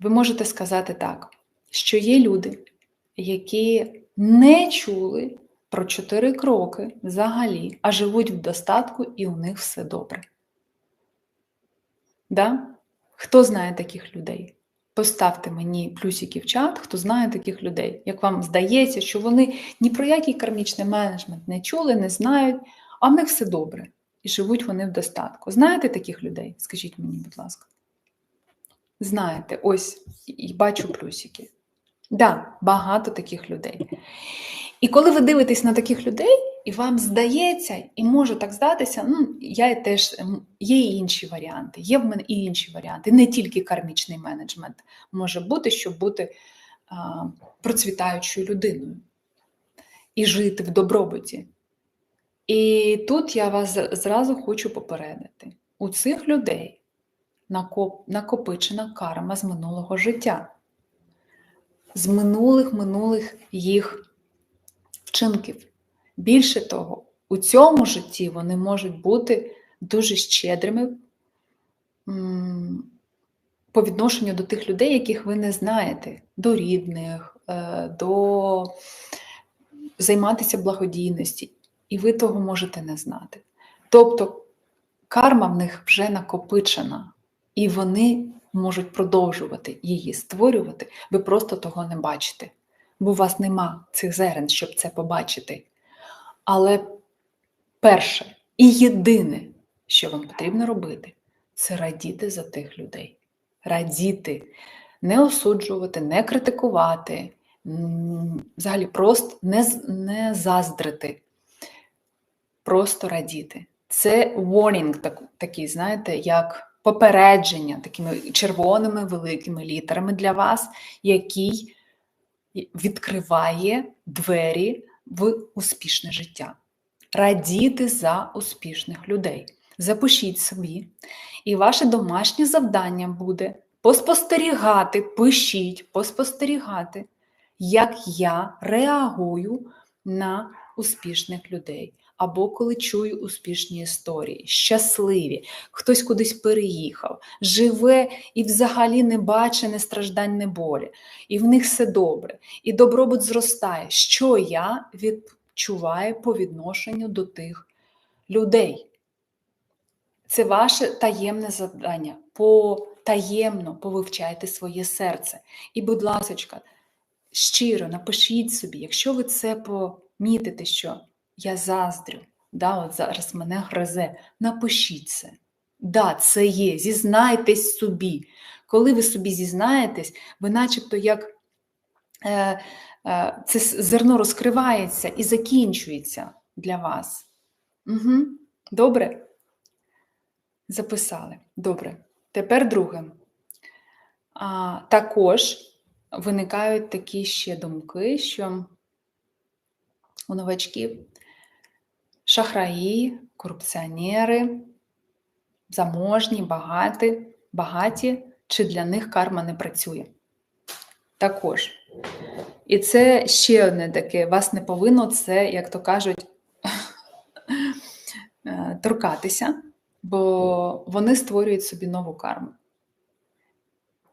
ви можете сказати так, що є люди, які не чули про чотири кроки взагалі, а живуть в достатку і у них все добре. Да? Хто знає таких людей? Поставте мені плюсики в чат, хто знає таких людей. Як вам здається, що вони ні про який кармічний менеджмент не чули, не знають, а в них все добре. І живуть вони в достатку. Знаєте таких людей? Скажіть мені, будь ласка. Знаєте, ось і бачу плюсики. Так, да, багато таких людей. І коли ви дивитесь на таких людей, і вам здається, і може так здатися, ну, я теж є і інші варіанти, є в мене і інші варіанти. Не тільки кармічний менеджмент може бути, щоб бути а, процвітаючою людиною і жити в добробуті. І тут я вас зразу хочу попередити: у цих людей накопичена карма з минулого життя, з минулих минулих їх вчинків. Більше того, у цьому житті вони можуть бути дуже щедрими по відношенню до тих людей, яких ви не знаєте, до рідних, е, до займатися благодійності, і ви того можете не знати. Тобто карма в них вже накопичена, і вони можуть продовжувати її створювати, ви просто того не бачите, бо у вас нема цих зерен, щоб це побачити. Але перше і єдине, що вам потрібно робити, це радіти за тих людей. Радіти, не осуджувати, не критикувати, взагалі просто не не заздрити, просто радіти. Це warning так, такий, знаєте, як попередження такими червоними великими літерами для вас, який відкриває двері в успішне життя. Радіти за успішних людей. Запишіть собі, і ваше домашнє завдання буде поспостерігати, пишіть, поспостерігати, як я реагую на успішних людей. Або коли чую успішні історії, щасливі, хтось кудись переїхав, живе і взагалі не бачить не страждань, не болі, і в них все добре, і добробут зростає. Що я відчуваю по відношенню до тих людей? Це ваше таємне завдання. Потаємно повивчайте своє серце. І, будь ласка, щиро напишіть собі, якщо ви це помітите, що я заздрю, да, от зараз мене гризе, напишіть це. Да, це є, зізнайтесь собі. Коли ви собі зізнаєтесь, ви начебто як е, е, це зерно розкривається і закінчується для вас. Угу. Добре? Записали. Добре. Тепер друге. А, Також виникають такі ще думки, що у новачків шахраї, корупціонери, заможні, багаті, багаті, чи для них карма не працює. Також. І це ще одне таке, вас не повинно це, як то кажуть, е, торкатися, бо вони створюють собі нову карму.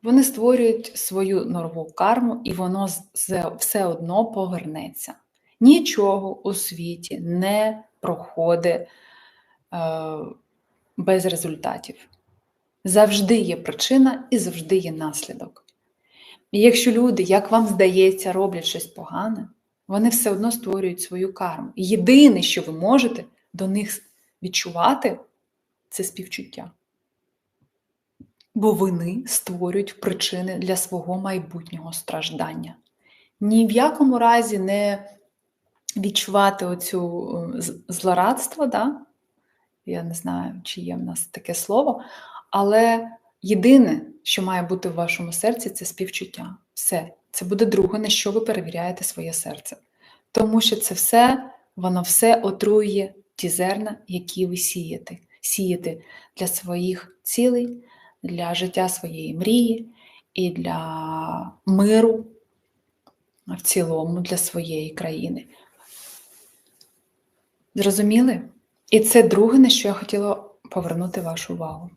Вони створюють свою нову карму, і воно все одно повернеться. Нічого у світі не проходить е, без результатів. Завжди є причина і завжди є наслідок. І якщо люди, як вам здається, роблять щось погане, вони все одно створюють свою карму. Єдине, що ви можете до них відчувати, це співчуття. Бо вони створюють причини для свого майбутнього страждання. Ні в якому разі не відчувати оцю е, злорадство, да? я не знаю, чи є в нас таке слово, але єдине, що має бути в вашому серці, це співчуття. Все. Це буде друге, на що ви перевіряєте своє серце. Тому що це все, воно все отрує ті зерна, які ви сієте. Сієте для своїх цілей, для життя своєї мрії і для миру в цілому для своєї країни. Зрозуміли? І це друге, на що я хотіла повернути вашу увагу.